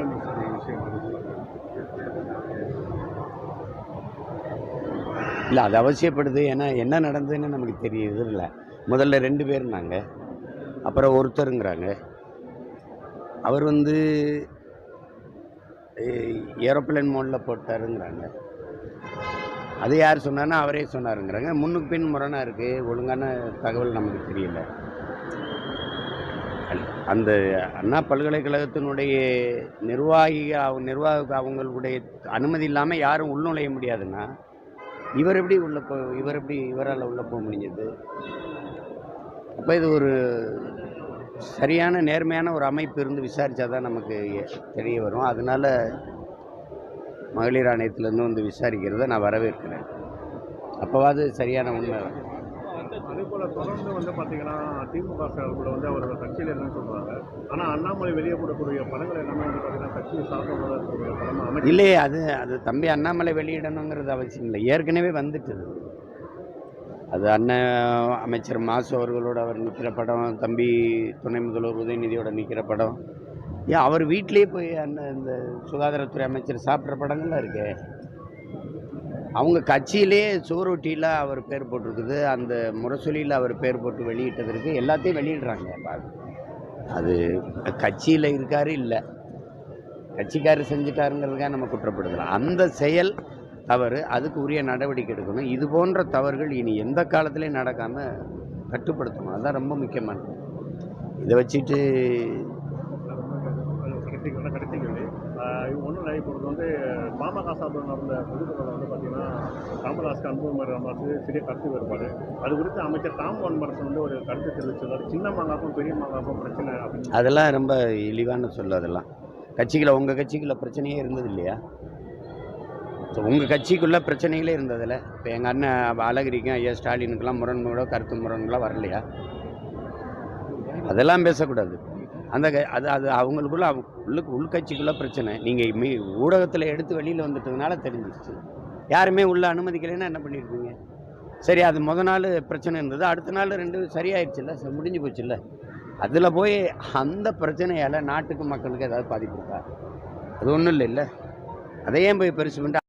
அண்ணா விஷயம் இல்லை அது அவசியப்படுது. ஏன்னா என்ன நடந்ததுன்னு நமக்கு தெரியுது இல்லை. முதல்ல ரெண்டு பேருனாங்க அப்புறம் ஒருத்தருங்கிறாங்க அவர் வந்து ஏரோப்ளேன் மோடில் போட்டாருங்கிறாங்க. அது யார் சொன்னார்னா அவரே சொன்னாருங்கிறாங்க. முன்னுக்கு பின் முரணாக இருக்குது ஒழுங்கான தகவல் நமக்கு தெரியல. அந்த அண்ணா பல்கலைக்கழகத்தினுடைய நிர்வாகி அவங்க நிர்வாக அவங்களுடைய அனுமதி இல்லாமல் யாரும் உள்நுழைய முடியாதுன்னா இவர் எப்படி உள்ள போ இவர் எப்படி இவரால் உள்ள போக முடிஞ்சது? அப்போ இது ஒரு சரியான நேர்மையான ஒரு அமைப்பு இருந்து விசாரித்தா தான் நமக்கு தெரிய வரும். அதனால மகளிர் ஆணையத்திலேருந்து வந்து விசாரிக்கிறத நான் வரவேற்கிறேன். அப்போவாது சரியான உண்மை அதே போல் தொடர்ந்து வந்து பார்த்தீங்கன்னா திமுக கூட வந்து அவர் கட்சியில் என்னன்னு சொல்கிறாங்க ஆனால் அண்ணாமலை வெளியே போடக்கூடிய படங்கள் எல்லாமே வந்து பார்த்தீங்கன்னா கட்சியை சார்ந்ததாக இருக்கக்கூடிய படமாக இல்லையே அது அது தம்பி அண்ணாமலை வெளியிடணுங்கிறது அவசியம் இல்லை. ஏற்கனவே வந்துட்டுது. அது அண்ணன் அமைச்சர் மாசு அவர்களோட அவர் நிற்கிற படம் தம்பி துணை முதல்வர் உதயநிதியோட நிற்கிற படம். ஏன் அவர் வீட்டிலேயே போய் அந்த இந்த சுகாதாரத்துறை அமைச்சர் சாப்பிட்ற படங்கள்லாம் இருக்கே. அவங்க கட்சியிலே சுவரொட்டியில் அவர் பேர் போட்டிருக்குது அந்த முரசொலியில் அவர் பேர் போட்டு வெளியிட்டதற்கு எல்லாத்தையும் வெளியிடுறாங்க பாரு. அது கட்சியில் இருக்கார் இல்லை. கட்சிக்காரர் செஞ்சுட்டாருங்கிறதுக்காக நம்ம குற்றப்படுத்தலாம். அந்த செயல் தவறு அதுக்கு உரிய நடவடிக்கை எடுக்கணும். இது போன்ற தவறுகள் இனி எந்த காலத்துலேயும் நடக்காமல் கட்டுப்படுத்தணும். அதுதான் ரொம்ப முக்கியமானது. இதை வச்சுட்டு ஒன்றும் இல்லை. இப்போ வந்து பாமக சார்பில் நடந்த பொதுக்கூட்டத்தில் வந்து பார்த்தீங்கன்னா ராமதாஸ் அன்புமர் ராமதாஸ் சிறிய கருத்து வேறுபாடு. அது குறித்து அமைச்சர் தாம் வன்மரசன் வந்து ஒரு கருத்து தெரிவிச்சிருந்தார். சின்ன மாங்காக்கும் பெரிய மாங்காக்கும் பிரச்சனை அப்படின்னு. அதெல்லாம் ரொம்ப இழிவான சொல்லு அதெல்லாம். கட்சிகளை உங்கள் கட்சிக்குள்ள பிரச்சனையே இருந்தது இல்லையா? ஸோ உங்கள் கட்சிக்குள்ளே பிரச்சனைகளே இருந்ததில்ல இப்போ எங்கள் அண்ணன் அழகிரிக்கும் ஐயா ஸ்டாலினுக்கெல்லாம் முரண்களோ கருத்து முரண்களோ வரலையா? அதெல்லாம் பேசக்கூடாது. அந்த க- அது அது அவங்களுக்குள்ள அவங்க உள்ளுக்கு உள்கட்சிக்குள்ள பிரச்சனை. நீங்கள் மீ ஊடகத்தில் எடுத்து வெளியில் வந்துட்டதுனால தெரிஞ்சிருச்சு. யாருமே உள்ள அனுமதிக்கலைன்னா என்ன பண்ணியிருப்பீங்க சரி அது முத நாள் பிரச்சனை இருந்தது. அடுத்த நாள் ரெண்டு சரியாயிடுச்சுல்ல சரி முடிஞ்சு போச்சுல்ல. அதில் போய் அந்த பிரச்சனையால் நாட்டுக்கு மக்களுக்கு ஏதாவது பாதிப்பு இருக்கா? அது ஒன்றும் இல்லை இல்லை அதையே போய் பெருசு பண்ணிட்டு